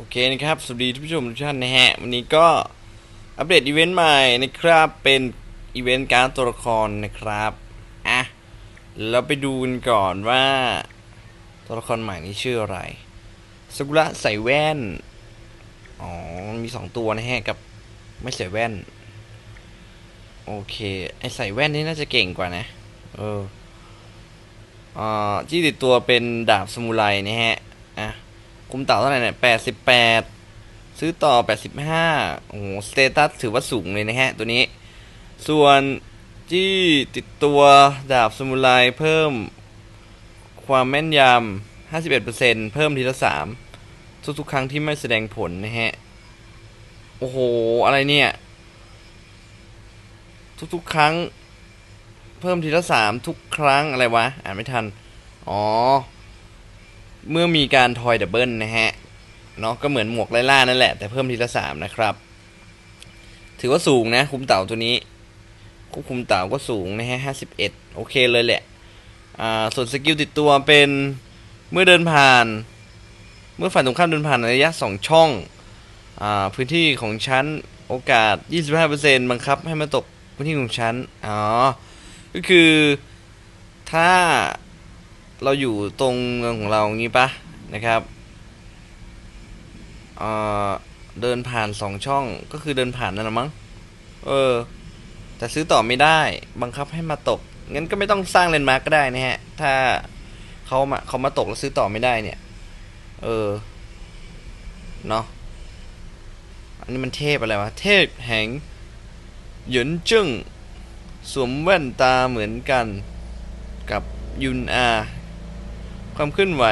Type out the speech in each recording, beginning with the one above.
โอเคนะครับ สวัสดีทุกผู้ชมทุกท่านนะฮะ วันนี้ก็อัปเดตอีเวนต์ใหม่นะครับ เป็นอีเวนต์การตัวละครนะครับ อะ เราไปดูกันก่อนว่า ตัวละครใหม่นี้ชื่ออะไรสกุระใส่แว่น อ๋อ มีสองตัวนะฮะ กับไม่ใส่แว่น โอเค ไอใส่แว่นนี่น่าจะเก่งกว่านะ เอออ่าที่ติดตัวเป็นดาบสมุไรนะฮะ คุมเต่าเท่าไหร่เนี่ยแปดสิบแปดซื้อต่อแปดสิบห้าโอ้โหสเตตัสถือว่าสูงเลยนะฮะ ตัวนี้ ส่วนที่ติดตัวดาบสมุไรเพิ่มความแม่นยำ51%เพิ่มทีละสามทุกๆครั้งที่ไม่แสดงผลนะฮะ โอ้โห อะไรเนี่ย ทุกๆครั้ง เพิ่มทีละสามทุกครั้งอะไรวะ อ่านไม่ทัน อ๋อ เมื่อมีการทอยดับเบิลนะฮะเนาะก็เหมือนหมวกไล่ล่านั่นแหละ แต่เพิ่มทีละสามนะครับ ถือว่าสูงนะ คุมเต่าตัวนี้ควบคุมเต่าก็สูงนะฮะห้าสิบเอ็ดโอเคเลยแหละอ่าส่วนสกิลติดตัวเป็นเมื่อเดินผ่าน เมื่อฝ่ายตรงข้ามเดินผ่านระยะสองช่องอ่าพื้นที่ของชั้นโอกาส 25%บังคับให้มาตกพื้นที่ของชั้นอ๋อก็คือถ้า เราอยู่ตรงเมืองของเราอย่างนี้ปะนะครับเอ่อเดินผ่านสองช่องก็คือเดินผ่านนั่นแหละมั้งเออ แต่ซื้อต่อไม่ได้บังคับให้มาตกงั้นก็ไม่ต้องสร้างเลนมาร์กก็ได้นะฮะ ถ้าเขามาเขามาตกแล้วซื้อต่อไม่ได้เนี่ย เออเนาะอันนี้มันเทพอะไรวะ เทพแห่งหยวนจึ้งสวมแว่นตาเหมือนกันกับยุนอา ความเคลื่อนไหว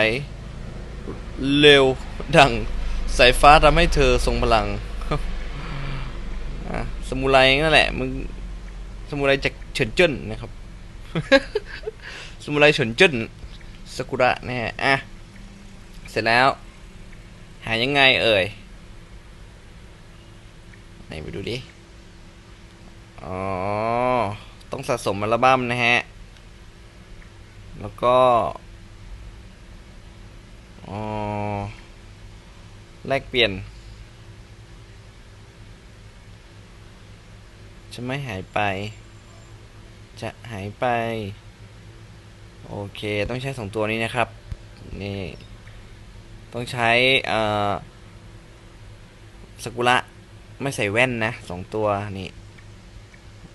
เร็วดังสายฟ้าทำให้เธอทรงพลังอะสมุไรนั่นแหละมึงสมุไรจากเฉินเจิ้นนะครับ สมุไรเฉินเจิ้นสกุระนะฮะอะเสร็จแล้ว หายังไงเอ่ยไหนไปดูดิ อ๋อ ต้องสะสมอัลบั้มนะฮะ แล้วก็ อ๋อ แลกเปลี่ยน จะไม่หายไป จะหายไป โอเค ต้องใช้สองตัวนี้นะครับ นี่ ต้องใช้อ่อสกุระไม่ใส่แว่นนะสองตัวนี่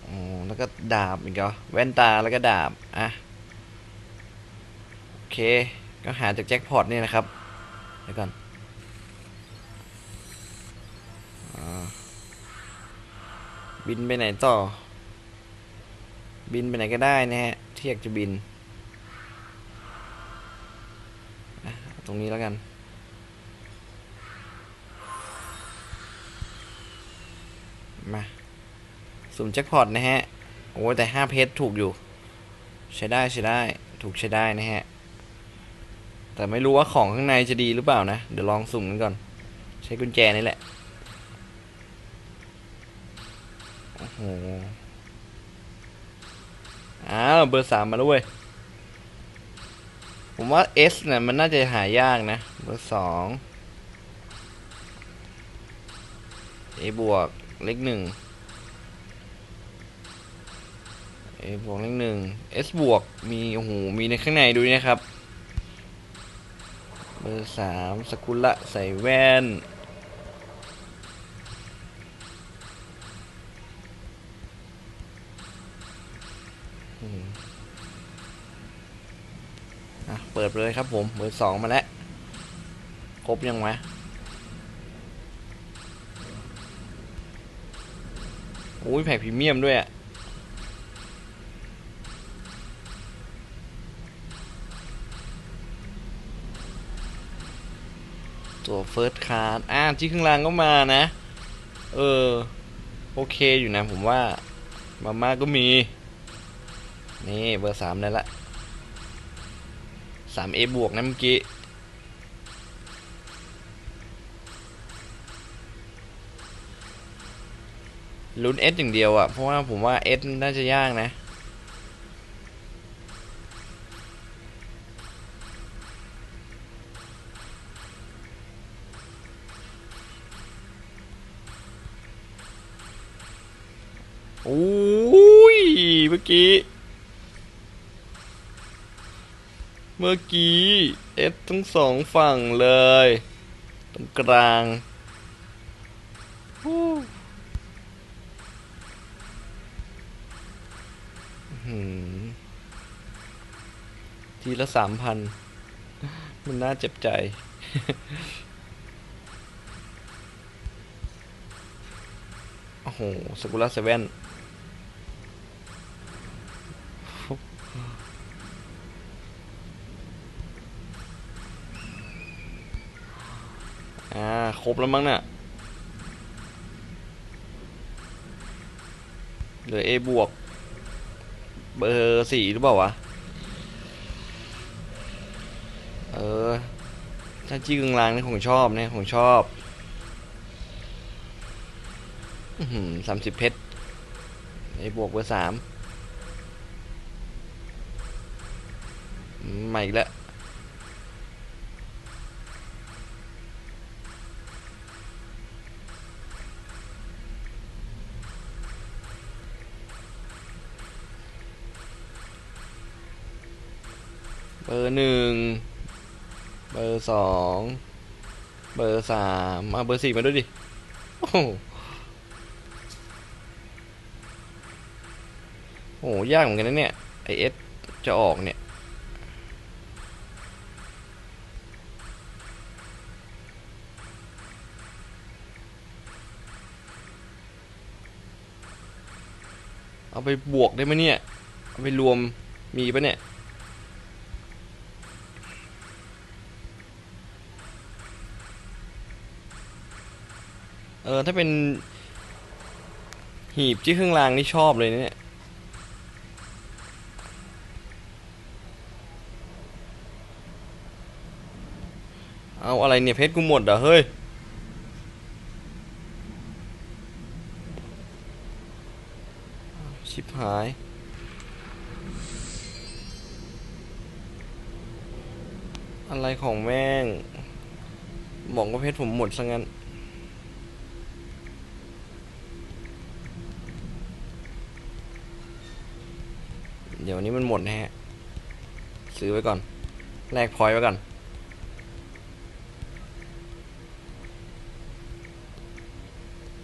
อ๋อแล้วก็ดาบอีกเหรอแว่นตาแล้วก็ดาบ อะ โอเค ก็หาจากแจ็คพอตนี่นะครับเดี๋ยวก่อนอบินไปไหนต่อ บินไปไหนก็ได้นะฮะที่อยากจะบิน ตรงนี้แล้วกันมาสุ่มแจ็คพอตนะฮะ โอ้แต่ห้าเพชรถูกอยู่ ใช้ได้ใช้ได้ ถูกใช้ได้นะฮะ แต่ไม่รู้ว่าของข้างในจะดีหรือเปล่านะ เดี๋ยวลองสุ่มกันก่อน ใช้กุญแจนี่แหละ โอ้โห อ้าวเบอร์สามมาแล้วเว้ย ผมว่า S เนี่ยมันน่าจะหายากนะ เบอร์สอง A บวกเลขหนึ่ง A บวกเลขหนึ่ง S บวกมี โอ้โห มีในข้างในดูนะครับ เบอร์สามสกุละใส่แว่น อะ เปิดเลยครับผม เบอร์สองมาแล้ว ครบยังวะโอ้ยแผ่พรีเมียมด้วยอะ เฟิร์สคาร์ดอ่าที่ข้างล่างก็มานะ เออ โอเคอยู่นะผมว่า มาม่าก็มี นี่เบอร์สามได้ละสามเอบวกนะเมื่อกี้ลุ้นเอสอย่างเดียวอะ่ะ เพราะว่าผมว่าเอสน่าจะยากนะ โอ้ยเมื่อกี้ เมื่อกี้เอสทั้งสองฝั่งเลย ตรงกลางหือทีละสามพัน มันน่าเจ็บใจ โอ้โหสกุลาเซเว่นอ่า คร บแล้วมั้งเนี่ยเหลือ A บวก เบอร์สี่หรือเปล่าวะ เออ ถ้าจี้กึ่งลางนี่ผมชอบเนี่ยผมชอบสามสิบเพชรไอ้บวกเบอร์สามอืมมาอีกแล้ว อร์หนึ่งเบอร์สองเบอร์สามมาเบอร์สี่มาด้วยดิโอ้โหโอ้โหยากเหมือนกันนะเนี่ยไอเอสจะออกเนี่ยเอาไปบวกได้ไหมเนี่ย เอาไปรวมมีปะเนี่ย ออถ้าเป็น หีบที่เครื่องรางนี่ชอบเลยเนี่ยเอาอะไรเนี่ยเพชรกูหมดเหรอเฮ้ยชิบหายอะไรของแม่งบอกว่าเพชรผมหมดซะงั้น เดี๋ยวนี้มันหมดนะฮะ ซื้อไว้ก่อน แลกพอยไว้ก่อน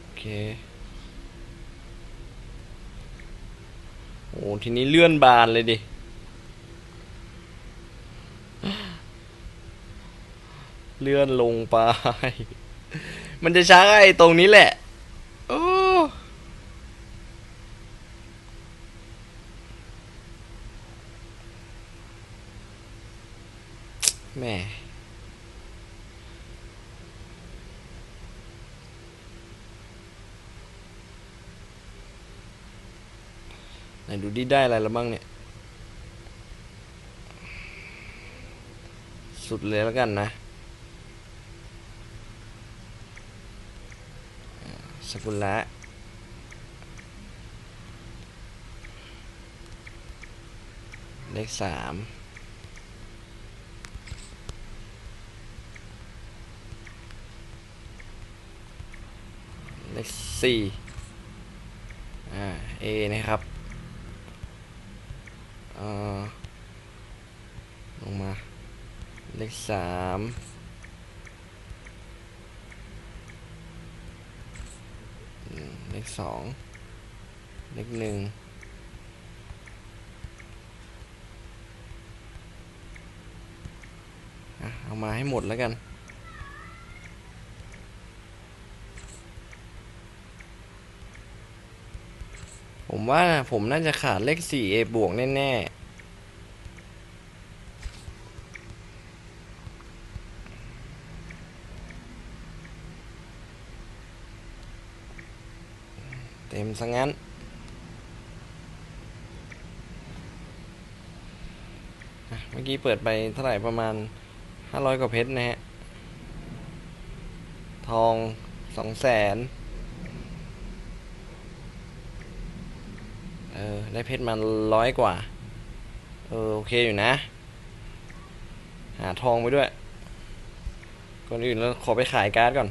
โอเค โอ้ ทีนี้เลื่อนบานเลยดิ เลื่อนลงไป มันจะช้าไอ้ตรงนี้แหละ โอ้ แหม่ ไห นดูดิได้อะไรแล้วบ้างเนี่ย สุดเลยแล้วกันนะสกุลละเลขสามเลขสี่อ่า A นะครับ เอ่อลงมา เลขสามเลขสองเลขหนึ่งเอามาให้หมดแล้วกัน ผมว่าผมน่าจะขาดเลข 4a บวกแน่ๆเต็มซะงั้น เมื่อกี้เปิดไปเท่าไหร่ประมาณ 500 กว่าเพชรนะฮะ ทอง 2 0 0 0 0 ได้เพชรมาร้อยกว่า เออโอเคอยู่นะ หาทองไปด้วย ก่อนอื่นเราขอไปขายการ์ดก่อน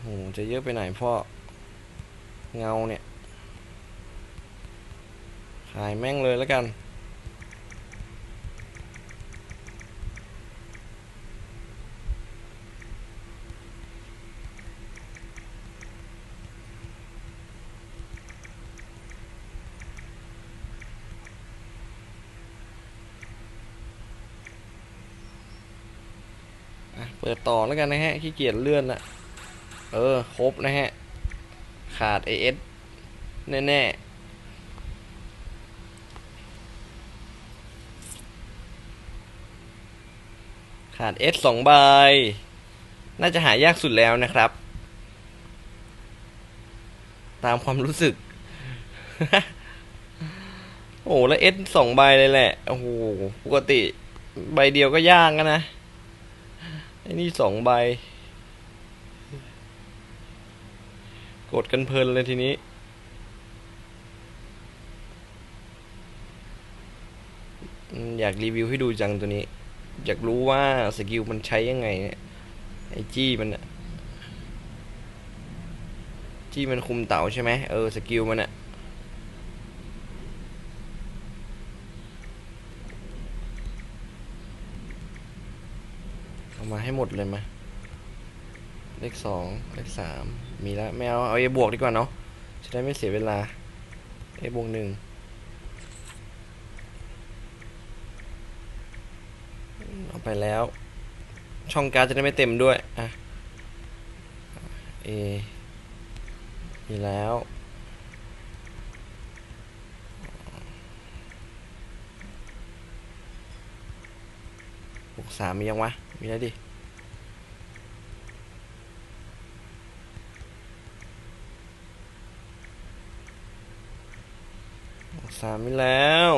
โห จะเยอะไปไหนพ่อ เงาเนี่ย ขายแม่งเลยแล้วกัน แล้วกันนะฮะขี้เกียจเลื่อนละเออ ครบนะฮะ ขาด AS แน่ ๆขาด S สองใบ น่าจะหายากสุดแล้วนะครับ ตามความรู้สึก โอ้แล้ว S สองใบเลยแหละ โอ้โห ปกติใบเดียวก็ยากนะ อ้นี่สองใบ กดกันเพลินเลยทีนี้ อยากรีวิวให้ดูจังตัวนี้ อยากรู้ว่าสกิลมันใช้ยังไงเนี่ยไอจี้มันอะจี้มันคุมเต่าใช่ไหมเออสกิลมันอะเอา มาให้หมดเลยมาเลขสองเลขสามมีแล้วไม่เอาเอาเอบวกดีกว่าเนาะจะได้ไม่เสียเวลาเอบวกหนึ่งเอาไปแล้ว ช่องการจะได้ไม่เต็มด้วยอะเอมีแล้วบวกสามมียังวะ มีแล้วดิสามไปแล้ว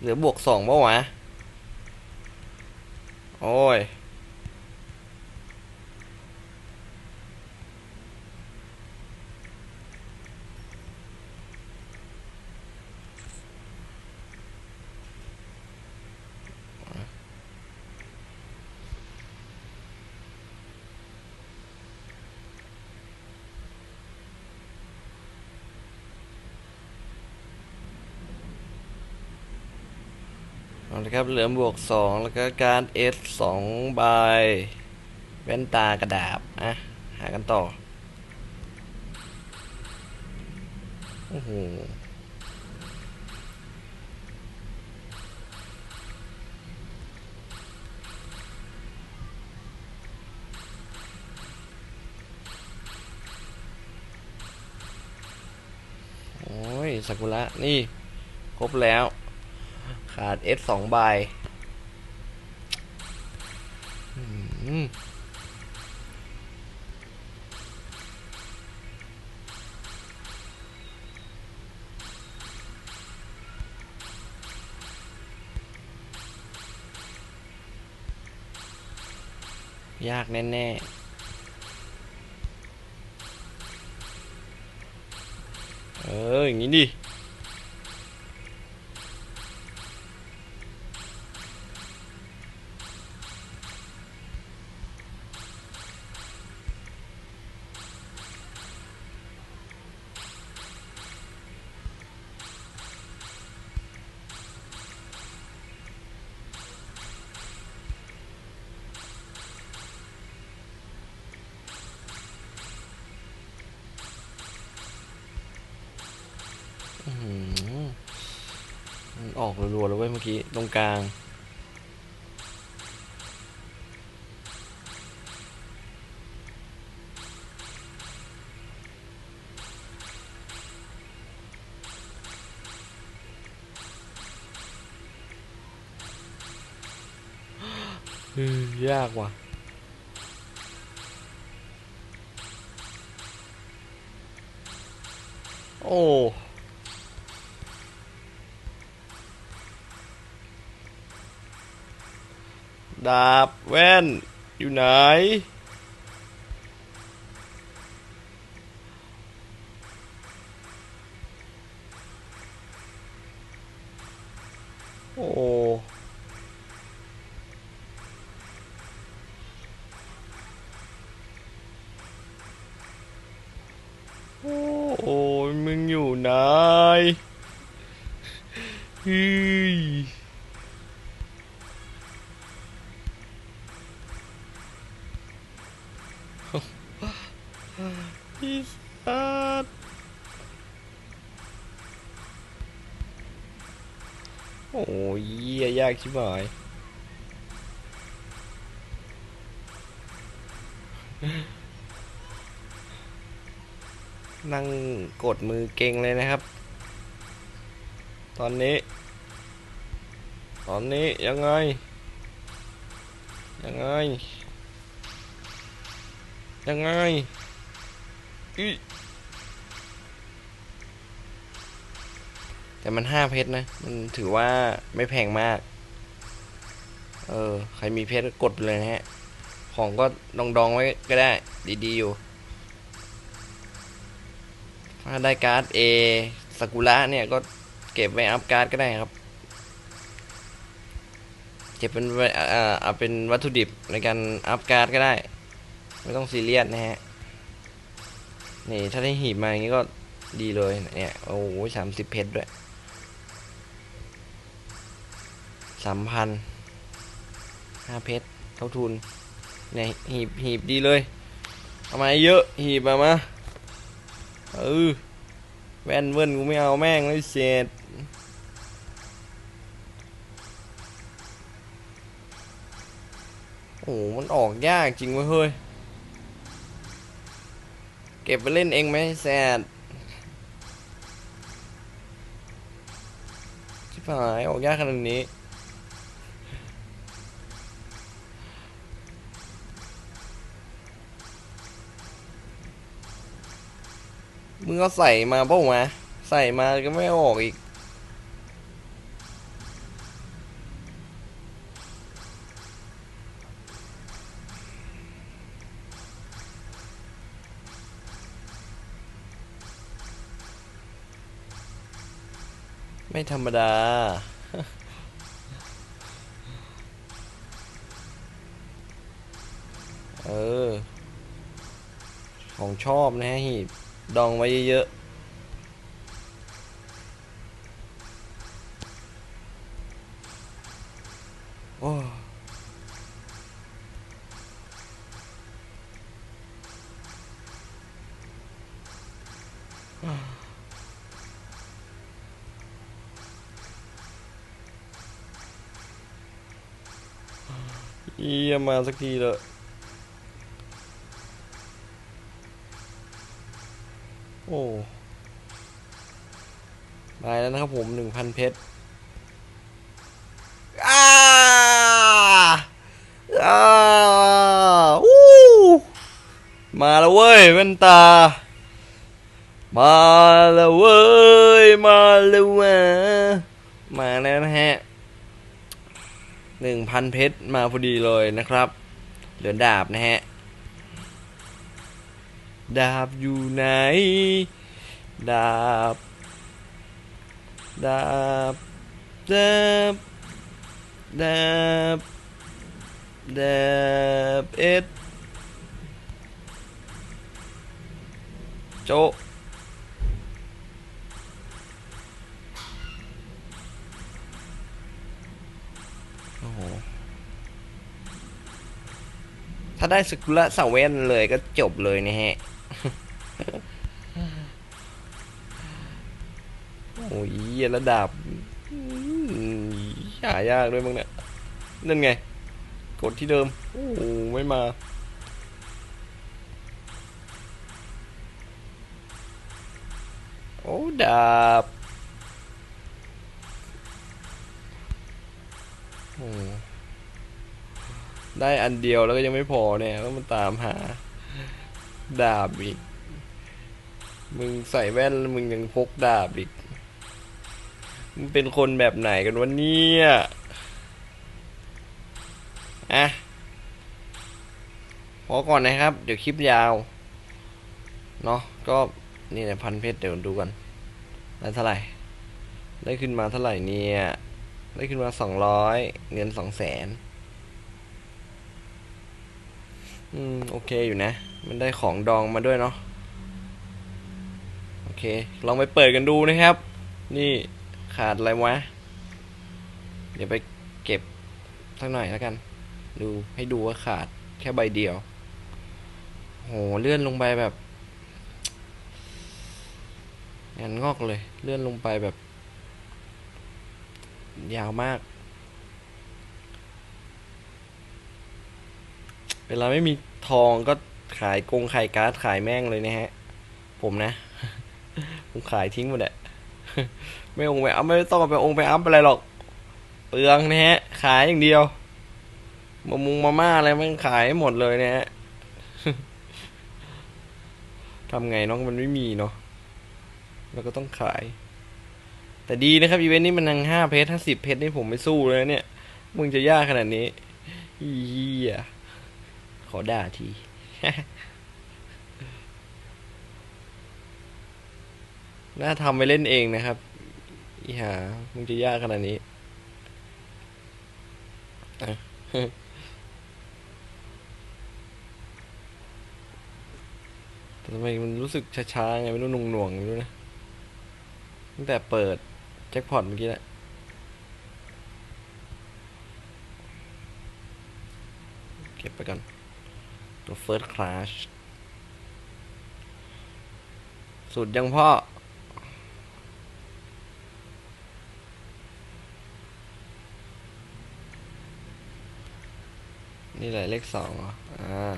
เหลือบวกสองปะวะ โอ้ย เอาละครับ เหลือบวกสองแล้วก็การเอสสองใบแว่นตากระดาบอะ หากันต่อ โอ้โหโอ้ยซากุระ นี่ ครบแล้ว ขาด S สองใบยากแน่ ๆเอออย่างนี้ดิ ออกรัวๆแล้วเว้ยเมื่อกี้ ตรงกลาง ยากว่ะโอ้ ดาบแว่นอยู่ไหน อีสัตว์โอ้ยเหี้ยยากชิบหายนั่งกดมือเก่งเลยนะครับ ตอนนี้ ตอนนี้ยังไง ยังไง ยังไงอีแต่มันห้าเพชรนะ มันถือว่าไม่แพงมาก เออ ใครมีเพชรก็กดไปเลยนะฮะ ของก็ดองดองๆไว้ก็ได้ ดีๆอยู่ ถ้าได้การ์ดเอสกุระเนี่ยก็เก็บไว้อัพการ์ดก็ได้ครับ เก็บเป็นไว้เอ่อเอาเป็นวัตถุดิบในการอัพการ์ดก็ได้ ไม่ต้องซีเรียสนะฮะ นี่ถ้าได้หีบมาอย่างนี้ก็ดีเลยเนี่ย โอ้โหสามสิบเพชรด้วยสามพันห้าเพชรเท่าทุนเนี่ยหีบหีบดีเลยเอามาเยอะหีบมามาเออแว่นเวินกูไม่เอาแม่งเลยเสร็จโอ้โหมันออกยากจริงเว้ยเฮ้ย เก็บไปเล่นเองไหมแซดชิบหายออกยากขนาดนี้มึงก็ใส่มาเปล่าวะใส่มาก็ไม่ออกอีก ไม่ธรรมดา เออ ของชอบนะฮะหีบ ดองไว้เยอะๆ มาสักทีเลยโอ้ได้แล้วนะครับผมหนึ่งพันเพชรอ้าอ้าอู้มาแล้วเว้ยแว่นตา มาแล้วเว้ย มาแล้ววะมาแล้วนะฮะ หนึ่งพันเพชรมาพอดีเลยนะครับเหลือดาบนะฮะ ดาบอยู่ไหน ดาบ ดาบ ดาบ ดาบ ดาบ เอ็ดโจ ถ้าได้สกุระสาเวนเลยก็จบเลยนะฮะ โอ้ยระดับหายากด้วยมั้งเนี่ย นั่นไง กดที่เดิม โอ้ไม่มา โอ้ดาบโอ้ ได้อันเดียวแล้วก็ยังไม่พอเนี่ยต้องมาตามหาดาบอีก มึงใส่แว่นมึงยังพกดาบอีก มึงเป็นคนแบบไหนกันวะเนี่ยอะพอก่อนนะครับ เดี๋ยวคลิปยาว เนาะก็นี่แหละพันเพชรเดี๋ยวดูกันได้เท่าไหร่ ได้ขึ้นมาเท่าไหร่เนี่ย ได้ขึ้นมาสองร้อยเงินสองแสน อืม โอเคอยู่นะ มันได้ของดองมาด้วยเนาะโอเค ลองไปเปิดกันดูนะครับ นี่ขาดอะไรวะ เดี๋ยวไปเก็บสักหน่อยแล้วกัน ดูให้ดูว่าขาดแค่ใบเดียวโหเลื่อนลงไปแบบงานงอกเลย เลื่อนลงไปแบบ ยาวมาก เวลาไม่มีทองก็ขายกงขายการ์ดขายแม่งเลยนะฮะ ผมนะ ผมขายทิ้งหมดแหละไม่องค์ไปอัพไม่ต้องไปองค์ไปอัพอะไรหรอก เปลืองนะฮะ ขายอย่างเดียวมามุงมาม่าอะไรมันขายให้หมดเลยนะฮะทำไงน้องมันไม่มีเนาะเราก็ต้องขาย แต่ดีนะครับอีเวนต์นี้มันยังห้าเพชรห้าสิบเพชรนี่ผมไม่สู้เลยเนี่ย มึงจะยากขนาดนี้เฮีย ขอด่าที น่าทำไปเล่นเองนะครับ อีหา มึงจะยากขนาดนี้ ทำไมมันรู้สึกช้าๆไง ไม่รู้หน่วงๆไม่รู้นะ ตั้งแต่เปิด แจ็คพอตเมื่อกี้แหละเก็บไปก่อน ตัว First Class สุดยังพ่อ นี่แหละเลขสองเหรอ อ่า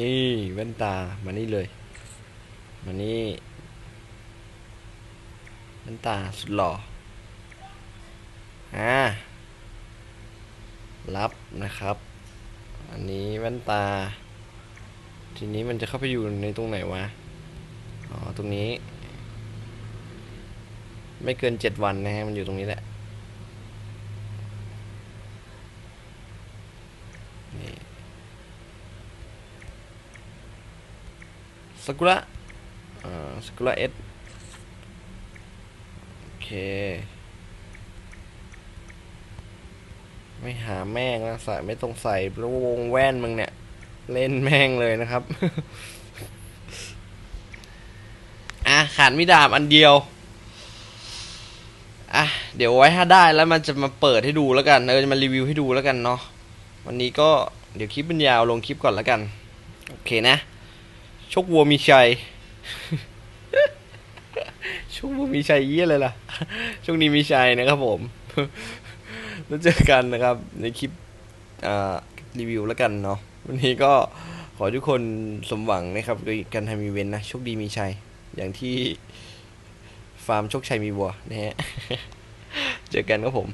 นี่แว่นตามานี่เลย มานี่แว่นตาสุดหล่ออ่ารับนะครับ อันนี้แว่นตา ทีนี้มันจะเข้าไปอยู่ในตรงไหนวะ อ๋อ ตรงนี้ ไม่เกินเจ็ดวันนะฮะ มันอยู่ตรงนี้แหละ นี่สกุระ อ่าสกุระเอสโอเค ไม่หาแม่งนะใส่ไม่ต้องใส่แล้วงแว่นมึงเนี่ย เล่นแม่งเลยนะครับ อะขาดมิดาบอันเดียว อะ เดี๋ยวไว้ถ้าได้แล้วมันจะมาเปิดให้ดูแล้วกัน เออจะมารีวิวให้ดูแล้วกันเนาะวันนี้ก็เดี๋ยวคลิปมันยาวลงคลิปก่อนแล้วกัน โอเคนะ ชกวัวมีชัย ชกวัวมีชัยเยี่ยเลยล่ะ ช่วงนี้มีชัยนะครับผม แล้วเจอกันนะครับ ในคลิปรีวิวแล้วกันเนาะวันนี้ก็ขอทุกคนสมหวังนะครับกับการทำอีเวนต์นะโชคดีมีชัย อย่างที่ฟาร์มโชคชัยมีวัวนะฮะ เจอกันครับผม